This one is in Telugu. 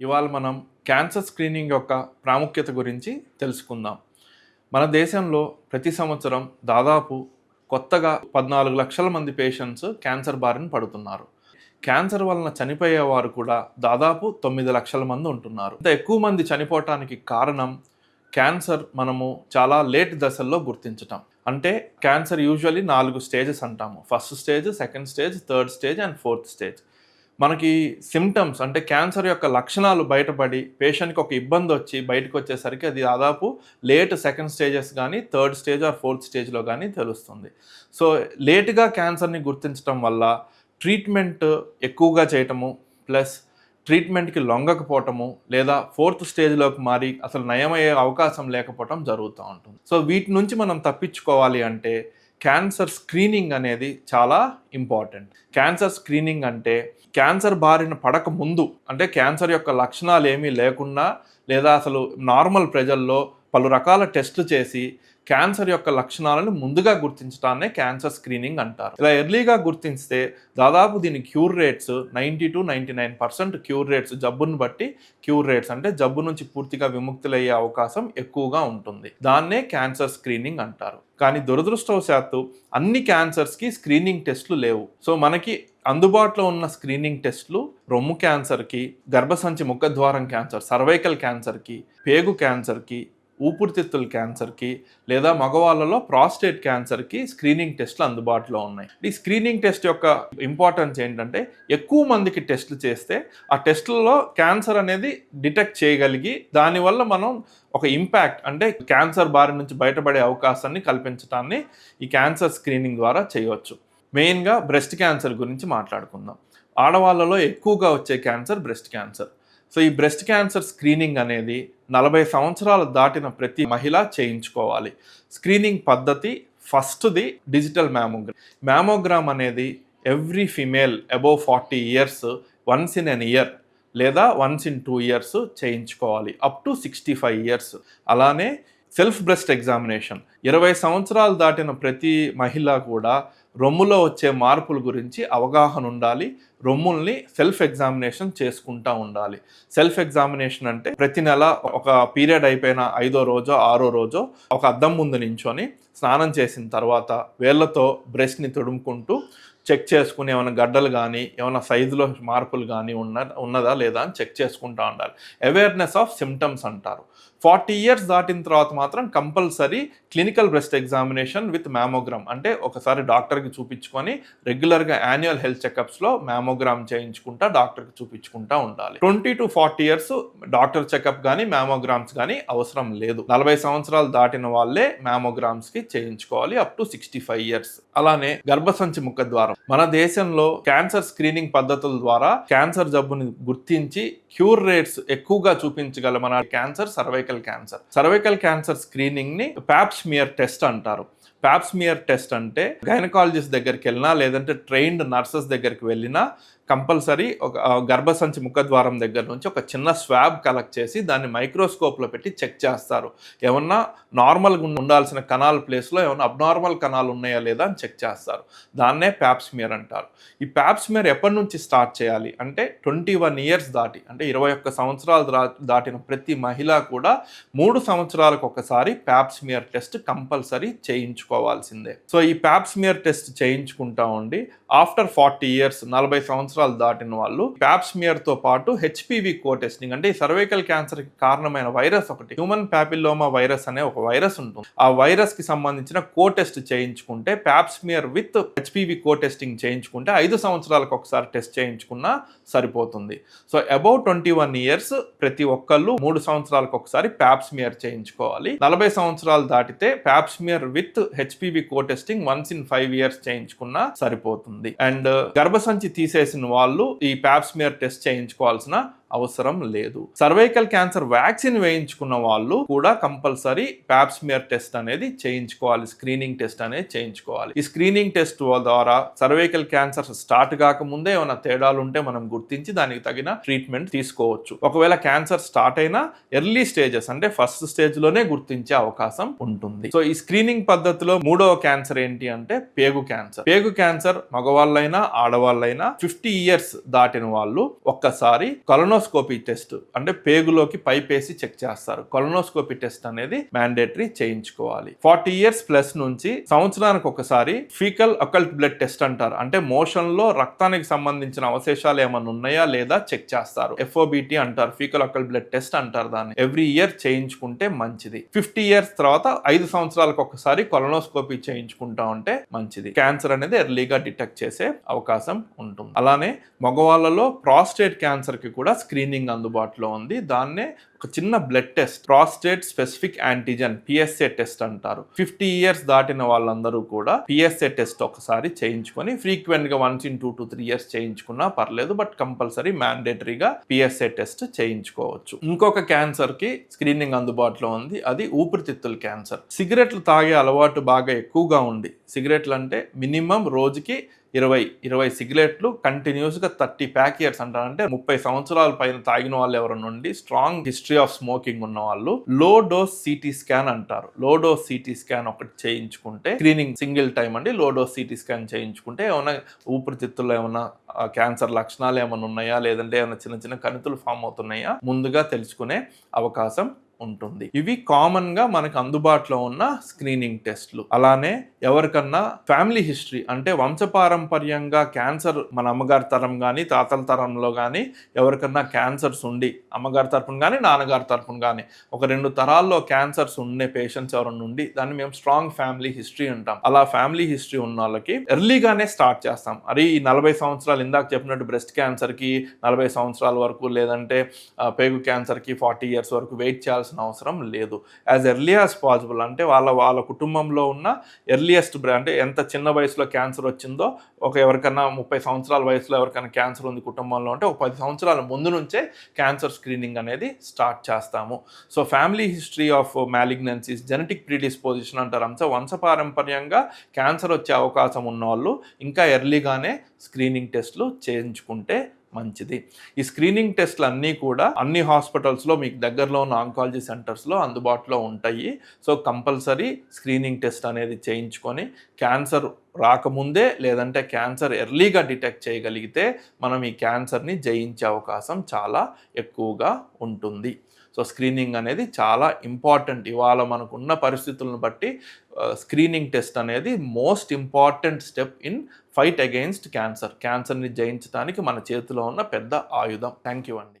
ఇవాళ మనం క్యాన్సర్ స్క్రీనింగ్ యొక్క ప్రాముఖ్యత గురించి తెలుసుకుందాం. మన దేశంలో ప్రతి సంవత్సరం దాదాపు కొత్తగా పద్నాలుగు లక్షల మంది పేషెంట్స్ క్యాన్సర్ బారిన పడుతున్నారు. క్యాన్సర్ వలన చనిపోయేవారు కూడా దాదాపు తొమ్మిది లక్షల మంది ఉంటున్నారు. ఇంత ఎక్కువ మంది చనిపోవటానికి కారణం క్యాన్సర్ మనము చాలా లేట్ దశల్లో గుర్తించటం. అంటే క్యాన్సర్ యూజువల్లీ నాలుగు స్టేజెస్ అంటాము. First stage second stage third stage and fourth stage. మనకి సిమ్టమ్స్ అంటే క్యాన్సర్ యొక్క లక్షణాలు బయటపడి పేషెంట్కి ఒక ఇబ్బంది వచ్చి బయటకు వచ్చేసరికి అది దాదాపు లేట్ సెకండ్ స్టేజెస్ కానీ థర్డ్ స్టేజ్ ఆర్ ఫోర్త్ స్టేజ్లో కానీ తెలుస్తుంది. సో లేట్గా క్యాన్సర్ని గుర్తించడం వల్ల ట్రీట్మెంట్ ఎక్కువగా చేయటము ప్లస్ ట్రీట్మెంట్కి లొంగకపోవటము లేదా ఫోర్త్ స్టేజ్లోకి మారి అసలు నయమయ్యే అవకాశం లేకపోవటం జరుగుతూ ఉంటుంది. సో వీటి నుంచి మనం తప్పించుకోవాలి అంటే క్యాన్సర్ స్క్రీనింగ్ అనేది చాలా ఇంపార్టెంట్. క్యాన్సర్ స్క్రీనింగ్ అంటే క్యాన్సర్ బారిన పడక ముందు అంటే క్యాన్సర్ యొక్క లక్షణాలు ఏమీ లేకుండా లేదా అసలు నార్మల్ ప్రజల్లో పలు రకాల టెస్టులు చేసి క్యాన్సర్ యొక్క లక్షణాలను ముందుగా గుర్తించడాన్నే క్యాన్సర్ స్క్రీనింగ్ అంటారు. ఇలా ఎర్లీగా గుర్తిస్తే దాదాపు దీని cure rates ninety to ninety nine percent cure rates జబ్బును బట్టి క్యూర్ రేట్స్ అంటే జబ్బు నుంచి పూర్తిగా విముక్తులయ్యే అవకాశం ఎక్కువగా ఉంటుంది. దాన్నే క్యాన్సర్ స్క్రీనింగ్ అంటారు. కానీ దురదృష్టవశాత్తు అన్ని క్యాన్సర్స్కి స్క్రీనింగ్ టెస్ట్లు లేవు. సో మనకి అందుబాటులో ఉన్న స్క్రీనింగ్ టెస్ట్లు రొమ్ము క్యాన్సర్కి గర్భసంచి ముఖద్వారం క్యాన్సర్ సర్వైకల్ క్యాన్సర్కి పేగు క్యాన్సర్కి ఊపిరితిత్తుల క్యాన్సర్కి లేదా మగవాళ్ళలో ప్రాస్టేట్ క్యాన్సర్కి స్క్రీనింగ్ టెస్ట్లు అందుబాటులో ఉన్నాయి. ఈ స్క్రీనింగ్ టెస్ట్ యొక్క ఇంపార్టెన్స్ ఏంటంటే ఎక్కువ మందికి టెస్ట్లు చేస్తే ఆ టెస్ట్లలో క్యాన్సర్ అనేది డిటెక్ట్ చేయగలిగి దానివల్ల మనం ఒక ఇంపాక్ట్ అంటే క్యాన్సర్ బారి నుంచి బయటపడే అవకాశాన్ని కల్పించడాన్ని ఈ క్యాన్సర్ స్క్రీనింగ్ ద్వారా చేయవచ్చు. మెయిన్గా బ్రెస్ట్ క్యాన్సర్ గురించి మాట్లాడుకుందాం. ఆడవాళ్ళలో ఎక్కువగా వచ్చే క్యాన్సర్ బ్రెస్ట్ క్యాన్సర్. సో ఈ బ్రెస్ట్ క్యాన్సర్ స్క్రీనింగ్ అనేది నలభై సంవత్సరాలు దాటిన ప్రతి మహిళ చేయించుకోవాలి. స్క్రీనింగ్ పద్ధతి ఫస్ట్ది డిజిటల్ మ్యామోగ్రామ్. మ్యామోగ్రామ్ అనేది every female above forty years once in an year లేదా వన్స్ ఇన్ టూ ఇయర్స్ చేయించుకోవాలి. Up to sixty five years. అలానే సెల్ఫ్ బ్రెస్ట్ ఎగ్జామినేషన్. ఇరవై సంవత్సరాలు దాటిన ప్రతి మహిళ కూడా రొమ్ములో వచ్చే మార్పుల గురించి అవగాహన ఉండాలి. రొమ్ముల్ని సెల్ఫ్ ఎగ్జామినేషన్ చేసుకుంటా ఉండాలి. సెల్ఫ్ ఎగ్జామినేషన్ అంటే ప్రతి నెల ఒక పీరియడ్ అయిపోయిన ఐదో రోజో ఆరో రోజో ఒక అద్దం ముందు నించొని స్నానం చేసిన తర్వాత వేళ్ళతో బ్రష్ని తుడుముకుంటూ చెక్ చేసుకుని ఏమైనా గడ్డలు కానీ ఏమైనా సైజులో మార్పులు కానీ ఉన్న ఉన్నదా లేదా అని చెక్ చేసుకుంటూ ఉండాలి. అవేర్నెస్ ఆఫ్ సిమ్టమ్స్ అంటారు. ఫార్టీ ఇయర్స్ దాటిన తర్వాత మాత్రం compulsory clinical breast examination with mammogram. అంటే ఒకసారి డాక్టర్కి చూపించుకొని రెగ్యులర్గా యాన్యువల్ హెల్త్ చెకప్స్లో మ్యామోగ్రామ్ చేయించుకుంటా డాక్టర్కి చూపించుకుంటా ఉండాలి. Twenty to forty years doctor checkup కానీ మ్యామోగ్రామ్స్ కానీ అవసరం లేదు. నలభై సంవత్సరాలు దాటిన వాళ్ళే మ్యామోగ్రామ్స్కి చేయించుకోవాలి up to sixty five years. అలానే గర్భసంచి ముఖద్వారం. మన దేశంలో క్యాన్సర్ స్క్రీనింగ్ పద్ధతుల ద్వారా క్యాన్సర్ జబ్బుని గుర్తించి క్యూర్ రేట్స్ ఎక్కువగా చూపించగల మన cancer cervical cancer cervical cancer స్క్రీనింగ్ని pap smear test అంటారు. ప్యాప్స్మియర్ టెస్ట్ అంటే గైనకాలజిస్ట్ దగ్గరికి వెళ్ళినా లేదంటే ట్రైన్డ్ నర్సెస్ దగ్గరికి వెళ్ళినా కంపల్సరీ ఒక గర్భసంచి ముఖద్వారం దగ్గర నుంచి ఒక చిన్న స్వాబ్ కలెక్ట్ చేసి దాన్ని మైక్రోస్కోప్లో పెట్టి చెక్ చేస్తారు. ఏమన్నా నార్మల్గా ఉండాల్సిన కణాల ప్లేస్లో ఏమన్నా అబ్నార్మల్ కణాలు ఉన్నాయా లేదా అని చెక్ చేస్తారు. దాన్నే ప్యాప్స్మియర్ అంటారు. ఈ ప్యాప్స్మియర్ ఎప్పటి నుంచి స్టార్ట్ చేయాలి అంటే ట్వంటీ వన్ ఇయర్స్ దాటి అంటే ఇరవై ఒక్క సంవత్సరాలు దాటిన ప్రతి మహిళ కూడా మూడు సంవత్సరాలకు ఒకసారి ప్యాప్స్మియర్ టెస్ట్ కంపల్సరీ చేయించుకోవాల్సిందే. సో ఈ ప్యాప్స్మియర్ టెస్ట్ చేయించుకుంటా ఉండి ఆఫ్టర్ ఫార్టీ ఇయర్స్ నలభై సంవత్సరాలు దాటిన వాళ్ళు ప్యాప్స్మియర్తో పాటు హెచ్పివి కో టెస్టింగ్ అంటే ఈ సర్వైకల్ క్యాన్సర్కి కారణమైన వైరస్ ఒకటి. హ్యూమన్ ప్యాపిల్లోమా వైరస్ అనే ఒక వైరస్ ఉంటుంది. ఆ వైరస్కి సంబంధించిన కో టెస్ట్ చేయించుకుంటే pap smear with HPV co testing చేయించుకుంటే ఐదు సంవత్సరాలకు ఒకసారి టెస్ట్ చేయించుకున్నా సరిపోతుంది. So about twenty one years ప్రతి ఒక్కళ్ళు మూడు సంవత్సరాలకు ఒకసారి ప్యాప్స్మియర్ చేయించుకోవాలి. నలభై సంవత్సరాలు దాటితే pap smear with HPV co testing once in five years చేయించుకున్నా సరిపోతుంది. అండ్ గర్భసంచి తీసేసిన వాళ్ళు ఈ ప్యాప్స్మియర్ టెస్ట్ చేయించుకోవాల్సిన అవసరం లేదు. సర్వైకల్ క్యాన్సర్ వ్యాక్సిన్ వేయించుకున్న వాళ్ళు కూడా కంపల్సరీ ప్యాప్స్మియర్ టెస్ట్ అనేది చేయించుకోవాలి. స్క్రీనింగ్ టెస్ట్ అనేది చేయించుకోవాలి. ఈ స్క్రీనింగ్ టెస్ట్ ద్వారా సర్వైకల్ క్యాన్సర్ స్టార్ట్ కాకముందే ఏమైనా తేడాలు ఉంటే మనం గుర్తించి దానికి తగిన ట్రీట్మెంట్ తీసుకోవచ్చు. ఒకవేళ క్యాన్సర్ స్టార్ట్ అయినా ఎర్లీ స్టేజెస్ అంటే ఫస్ట్ స్టేజ్లోనే గుర్తించే అవకాశం ఉంటుంది. సో ఈ స్క్రీనింగ్ పద్ధతిలో మూడవ క్యాన్సర్ ఏంటి అంటే పేగు క్యాన్సర్. పేగు క్యాన్సర్ మగవాళ్ళైనా ఆడవాళ్ళైనా ఫిఫ్టీ ఇయర్స్ దాటిన వాళ్ళు ఒక్కసారి కలనో కొలనోస్కోపీ టెస్ట్ అంటే పేగులోకి పైప్ వేసి చెక్ చేస్తారు. కొలనోస్కోపీ టెస్ట్ అనేది మ్యాండేటరీ చేయించుకోవాలి. ఫార్టీ ఇయర్స్ ప్లస్ నుంచి సంవత్సరానికి ఒకసారి ఫీకల్ అకల్ట్ బ్లడ్ టెస్ట్ అంటారు. అంటే మోషన్లో రక్తానికి సంబంధించిన అవశేషాలు ఏమైనా ఉన్నాయా లేదా చెక్ చేస్తారు. ఎఫ్ఓబిటి అంటారు. ఫీకల్ అకల్ట్ బ్లడ్ టెస్ట్ అంటారు దాన్ని. ఎవ్రీ ఇయర్ చేయించుకుంటే మంచిది. ఫిఫ్టీ ఇయర్స్ తర్వాత ఐదు సంవత్సరాలకు ఒకసారి కొలనోస్కోపీ చేయించుకుంటా ఉంటే మంచిది. క్యాన్సర్ అనేది ఎర్లీగా డిటెక్ట్ చేసే అవకాశం ఉంటుంది. అలానే మగవాళ్ళలో ప్రాస్టేట్ క్యాన్సర్కి కూడా స్క్రీనింగ్ అందుబాటులో ఉంది. దాన్నే ఒక చిన్న blood test prostate specific antigen PSA test అంటారు. ఫిఫ్టీ ఇయర్స్ దాటిన వాళ్ళందరూ కూడా పిఎస్ఏ టెస్ట్ ఒకసారి చేయించుకొని ఫ్రీక్వెంట్గా once in two to three years చేయించుకున్నా పర్లేదు బట్ కంపల్సరీ మ్యాండేటరీగా పిఎస్ఏ టెస్ట్ చేయించుకోవచ్చు. ఇంకొక క్యాన్సర్కి స్క్రీనింగ్ అందుబాటులో ఉంది. అది ఊపిరితిత్తుల క్యాన్సర్. సిగరెట్లు తాగే అలవాటు బాగా ఎక్కువగా ఉంది. సిగరెట్లు అంటే మినిమం రోజుకి ఇరవై ఇరవై సిగరెట్లు కంటిన్యూస్గా థర్టీ ప్యాక్ ఇయర్స్ అంటారంటే ముప్పై సంవత్సరాల పైన తాగిన వాళ్ళు ఎవరి నుండి స్ట్రాంగ్ హిస్టరీ ఆఫ్ స్మోకింగ్ ఉన్న వాళ్ళు లో డోస్ సిటీ స్కాన్ అంటారు. లో డోస్ సిటీ స్కాన్ ఒకటి చేయించుకుంటే స్క్రీనింగ్ సింగిల్ టైం అండి. లో డోస్ సిటీ స్కాన్ చేయించుకుంటే ఏమైనా ఊపిరితిత్తుల్లో ఏమైనా క్యాన్సర్ లక్షణాలు ఏమైనా ఉన్నాయా? లేదంటే ఏమైనా చిన్న చిన్న కణితులు ఫామ్ అవుతున్నాయా? ముందుగా తెలుసుకునే అవకాశం ఉంటుంది. ఇవి కామన్గా మనకు అందుబాటులో ఉన్న స్క్రీనింగ్ టెస్ట్లు. అలానే ఎవరికన్నా ఫ్యామిలీ హిస్టరీ అంటే వంశపారంపర్యంగా క్యాన్సర్ మన అమ్మగారి తరం కానీ తాతల తరంలో కానీ ఎవరికన్నా క్యాన్సర్స్ ఉండి అమ్మగారి తరపున కానీ నాన్నగారి తరపున కానీ ఒక రెండు తరాల్లో క్యాన్సర్స్ ఉండే పేషెంట్స్ ఎవరైనా ఉండి దాన్ని మేము స్ట్రాంగ్ ఫ్యామిలీ హిస్టరీ అంటాం. అలా ఫ్యామిలీ హిస్టరీ ఉన్న వాళ్ళకి ఎర్లీగానే స్టార్ట్ చేస్తాం. అరే ఈ నలభై సంవత్సరాలు ఇందాక చెప్పినట్టు బ్రెస్ట్ క్యాన్సర్కి నలభై సంవత్సరాల వరకు లేదంటే పేగు క్యాన్సర్కి ఫార్టీ ఇయర్స్ వరకు వెయిట్ చేయాల్సిన అవసరం లేదు. యాజ్ ఎర్లీ యాజ్ పాసిబుల్ అంటే వాళ్ళ వాళ్ళ కుటుంబంలో ఉన్న ఎర్లియస్ట్ అంటే ఎంత చిన్న వయసులో క్యాన్సర్ వచ్చిందో ఒక ఎవరికైనా ముప్పై సంవత్సరాల వయసులో ఎవరికైనా క్యాన్సర్ ఉంది కుటుంబంలో అంటే ఒక పది సంవత్సరాల ముందు నుంచే క్యాన్సర్ స్క్రీనింగ్ అనేది స్టార్ట్ చేస్తాము. So family history of malignancies genetic predisposition అంటారు. అంశ వంశపారంపర్యంగా క్యాన్సర్ వచ్చే అవకాశం ఉన్న వాళ్ళు ఇంకా ఎర్లీగానే స్క్రీనింగ్ టెస్ట్లు చేయించుకుంటే మంచిది. ఈ స్క్రీనింగ్ టెస్ట్లు అన్నీ కూడా అన్ని హాస్పిటల్స్లో మీకు దగ్గరలో ఉన్న ఆంకాలజీ సెంటర్స్లో అందుబాటులో ఉంటాయి. సో కంపల్సరీ స్క్రీనింగ్ టెస్ట్ అనేది చేయించుకొని క్యాన్సర్ రాకముందే లేదంటే క్యాన్సర్ ఎర్లీగా డిటెక్ట్ చేయగలిగితే మనం ఈ క్యాన్సర్ని జయించే అవకాశం చాలా ఎక్కువగా ఉంటుంది. సో స్క్రీనింగ్ అనేది చాలా ఇంపార్టెంట్. ఇవాళ మనకున్న పరిస్థితులను బట్టి స్క్రీనింగ్ టెస్ట్ అనేది most important step in fight against cancer. క్యాన్సర్ని జయించడానికి మన చేతిలో ఉన్న పెద్ద ఆయుధం. థ్యాంక్ యూ అండి.